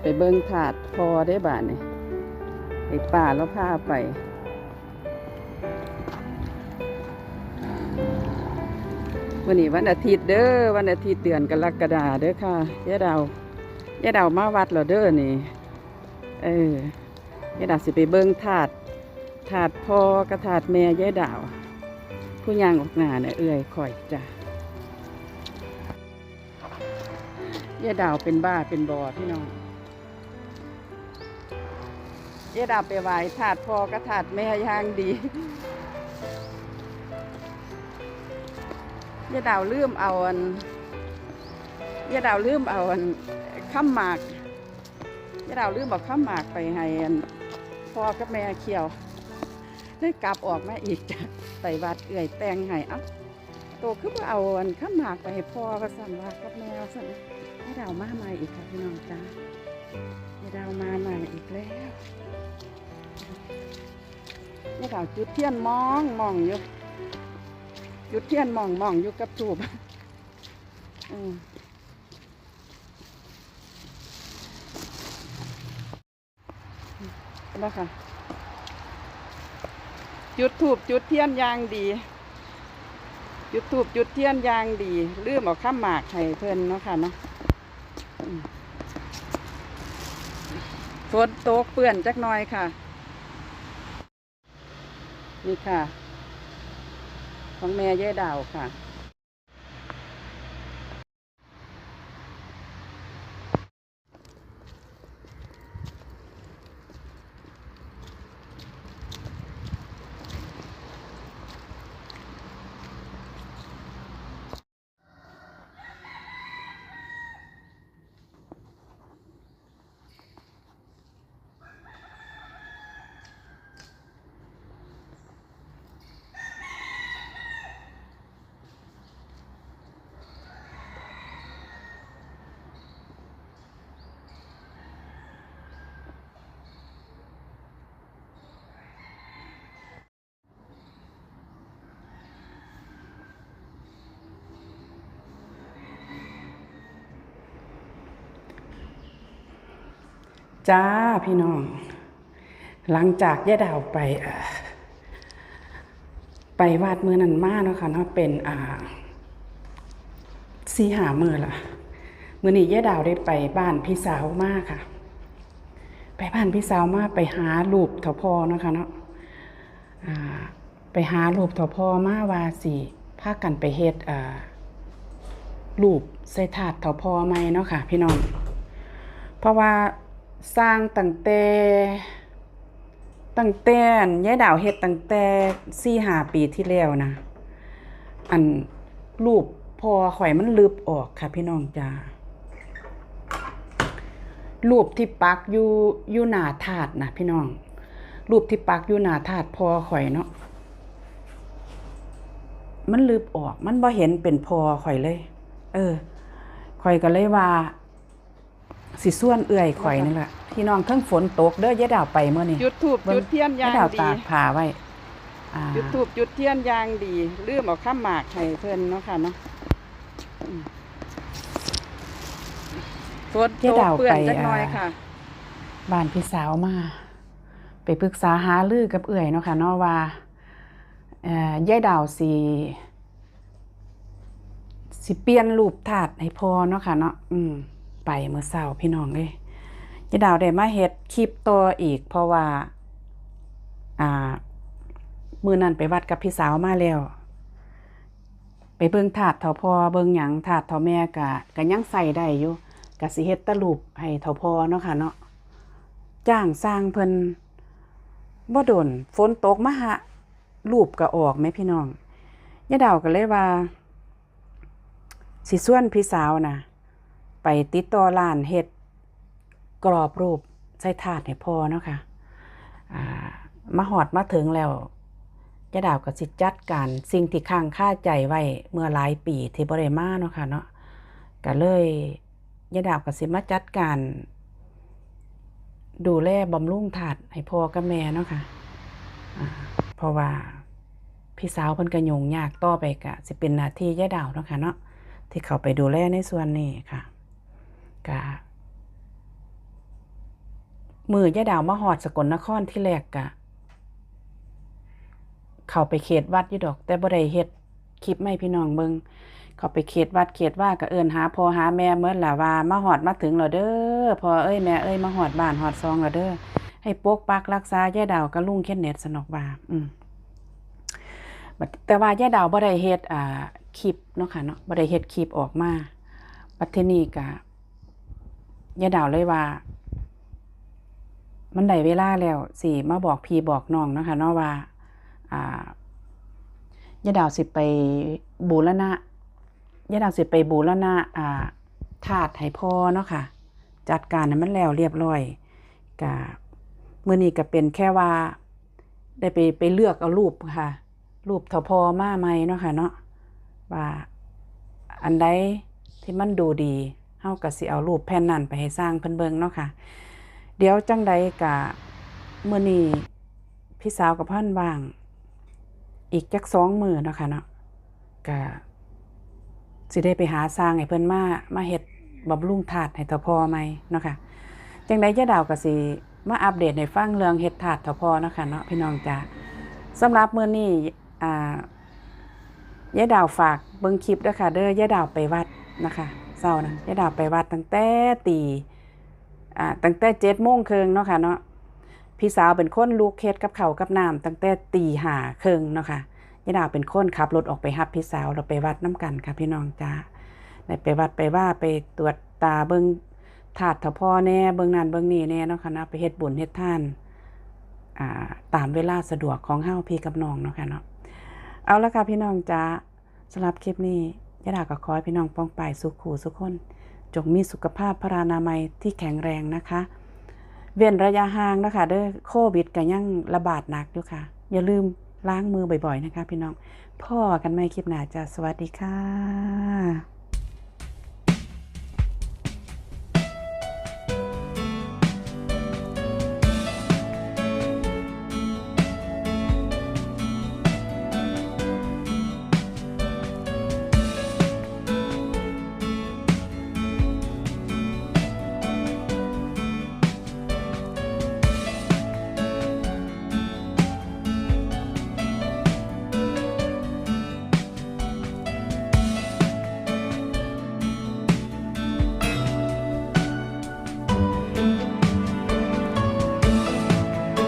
ไปเบิ่งถาดพอได้บาทนี่ไอป่าแล้วพาไปวันนี้วันอาทิตย์เด้อวันอาทิตย์เดือนกรกฎาเด้อค่ะยายดาวยายดาวมาวัดเหรอเด้อนี่เออยายดาวสิไปเบิ่งถาดถาดพอกระถาดแม่ยายดาว ผู้ย่างออกหนาเนี่ยเอื่อยข่อยจ้ะ ยายดาวเป็นบ้าเป็นบอพี่น้องยายดาวไปไหว้ถาดพอกระถาดแม่ย่างดียายดาวลืมเอาอันยายดาวลืมเอาอันข้ามหมากยายดาวลืมเอาข้ามหมากไปให้อันพ่อกับแม่เคี่ยวได้กลับออกมาอีกจ้ะไปวัดเอื่อยแตงให้เอ้าโตขึ้นมาเอาอันข้ามหมากไปให้พ่อก็สั่นว่ากับแม่สั่น ยายดาวมาใหม่อีกค่ะพี่น้องจ้ายายดาวมาใหม่อีกแล้วยายดาวจุดเทียนมองมองอยู่หยุดเทียนมองมองอยู่กับถูบอืมแล้วค่ะจุดถูบจุดเทียนยางดี จุดถูบจุดเทียนยางดีลืมเอาข้ามหมากให้เพิ่นเนาะค่ะเนาะ ฝนตกเปื่อนจักหน่อยค่ะ นี่ค่ะ ของแม่ย่ายดาวค่ะ จ้าพี่น้อง หลังจากย่าดาวไปไปวาดมือนันมาเนาะค่ะเนาะเป็นอ่าสีหามือละมือนี้ย่าดาวได้ไปบ้านพี่สาวมากค่ะ ไปบ้านพี่สาวมาไปหารูปเถาพอเนาะค่ะเนาะไปหารูปเถาพอมาวาสิพากันไปเฮ็ดอ่ารูปใส่ถาดเถาพอไหมเนาะค่ะ พี่น้อง เพราะว่า สร้างตั้งแต่ตั้งแต่อันยายดาวเฮ็ดตั้งแต่สี่หาปีที่แล้วนะ อันรูปพอข่อยมันลืบออกค่ะพี่น้องจ้ารูปที่ปักอยู่อยู่หน้าถาดนะพี่น้อง รูปที่ปักอยู่หน้าถาดพอข่อยเนาะมันลืบออก มันบ่เห็นเป็นพอข่อยเลย เออข่อยก็เลยว่า สิส่วนเอื่อยข่อยนี่แหละพี่น้องเครื่องฝนตกเด้อยายดาวไปเมื่อนี้จุดถูบจุดเทียนยางยายดาวดีตากผ้าไว้อ่าจุดถูบจุดเทียนยางดีลืมเอาข้ามหมากให้เพิ่นเนาะค่ะเนาะอืมฝนตยายกดาวเปื้อนไปจักหน่อยอ่าค่ะบ้านพี่สาวมา ไปปรึกษาหารือกับเอื่อยเนาะค่ะเนาะว่าเอ่อยายดาวสิสิเปลี่ยนรูปถาดให้พอเนาะค่ะเนาะอืม ไปเมื่อเช้าพี่น้องเอ้ยยายดาวได้มาเฮ็ดคลิปต่ออีก เพราะว่า อ่า มือนั้นไปวัดกับพี่สาวมาแล้ว ไปเบิ่งถาดเถาพอเบิ่งหยังถาดเถาแม่กะกะยังใส่ได้อยู่กะสิเฮ็ดตะลูปให้เถาพอเนาะค่ะเนาะจ้างสร้างเพิ่นบ่โดนฝนตกมหะรูปก็ออกแม่พี่น้องยายดาวก็เลยว่า สิส่วนพี่สาวนะ ไปติดต่อร้านเฮ็ดกรอบรูปใส่ถาดให้พอเนาะค่ะอ่ามาหอดมาถึงแล้วยายดาวก็สิจัดการสิ่งที่ค้างค่าใจไว้เมื่อหลายปีที่บ่ได้มาเนาะค่ะเนาะก็เลยยายดาวก็สิมาจัดการ ดูแลบำรุงถาดให้พ่อกับแม่เนาะค่ะอ่าเพราะว่าพี่สาวเพิ่นก็ยุ่งยากต่อไปก็สิเป็นหน้าที่ยายดาวเนาะค่ะเนาะที่เขาไปดูแลในส่วนนี้ค่ะ กะมือยาดาวมาหอดสกลนครที่แรกกะ เขาไปเขตวัดอยู่ดอก แต่บ่ได้เฮ็ดคลิปไม่พี่น้องเบิงเขาไปเขตวัดเขตว่าก็เอิ้นหาพอหาแม่เมื่อล่ะว่ามาหอดมาถึงแล้วเด้อพอเอ้ยแม่เอ้ยมาหอดบ้านหอดซองแล้วเด้อให้ปกปักรักษายาดาวกับลุงเคนเน็ตสนอกว่าอืมแต่ว่ายาดาวบ่ได้เฮ็ดอ่าคลิปเนาะค่ะเนาะบ่ได้เฮ็ดคลิปออกมาบัดทีนี้ก็ ยายดาวเลยว่า มันได้เวลาแล้วสิมาบอกพี่บอกน้องนะคะเนาะว่าอ่ายายดาวสิไปบูรณะยายดาวสิไปบูรณะอ่าถาดให้พ่อเนาะค่ะ จัดการให้มันแล้วเรียบร้อยกะมื้อนี้ก็เป็นแค่ว่า ได้ไปไปเลือกเอารูปค่ะ รูปทพอมาใหมเนาะค่ะเนาะว่าอันใดที่มันดูดี เฮาก็สิเอารูปแผ่นนั้นไปให้สร้างเพิ่นเบิ่งเนาะค่ะ เดี๋ยวจังใดกะมื้อนี้พี่สาวกับพ่อนว่าง อีกจักสองมือเนาะค่ะเนาะก็สิได้ไปหาสร้างให้เพิ่นมามาเฮ็ดบำรุงถาดให้ทพอใหม่เนาะค่ะจังใดยะดาวก็สิมาอัปเดตให้ฟังเรื่องเฮ็ดถาดทพอเนาะค่ะเนาะพี่น้องจ้าสำหรับมื้อนี้อ่ายะดาวฝากเบิ่งคลิปด้วยค่ะ เด้อยะดาวไปวัดนะคะ เช้านั้นยดาวไปวัดตั้งแต่ตีอ่าตั้งแต่7โมงครึ่งเนาะค่ะเนาะพี่สาวเป็นคนลูกเฮ็ดกับเขากับน้ำตั้งแต่ตีหาครึ่งเนาะค่ะยายดาวเป็นคนขับรถออกไปรับพี่สาวเราไปวัดน้ำกันค่ะพี่น้องจ้าได้ไปวัดไปว่าไปตรวจตาเบิงถาดทพ่อแน่เบิงนั่นเบิงนี่แน่เนาะค่ะนะไปเฮ็ดบุญเฮ็ดท่านอ่าตามเวลาสะดวกของเฮาพี่กับน้องเนาะค่ะเนาะเอาละค่ะพี่น้องจ้าสำหรับคลิปนี้ ยายดาก็ขอให้พี่น้องป้องไปสุขหูสุขคน จงมีสุขภาพพรานามัยที่แข็งแรงนะคะ เว้นระยะห่างนะคะเด้อโควิดก็ยังระบาดหนักอยู่ค่ะ อย่าลืมล้างมือบ่อยๆนะคะ พี่น้องพ่อกันไม่คลิปหน้าจ้าสวัสดีค่ะ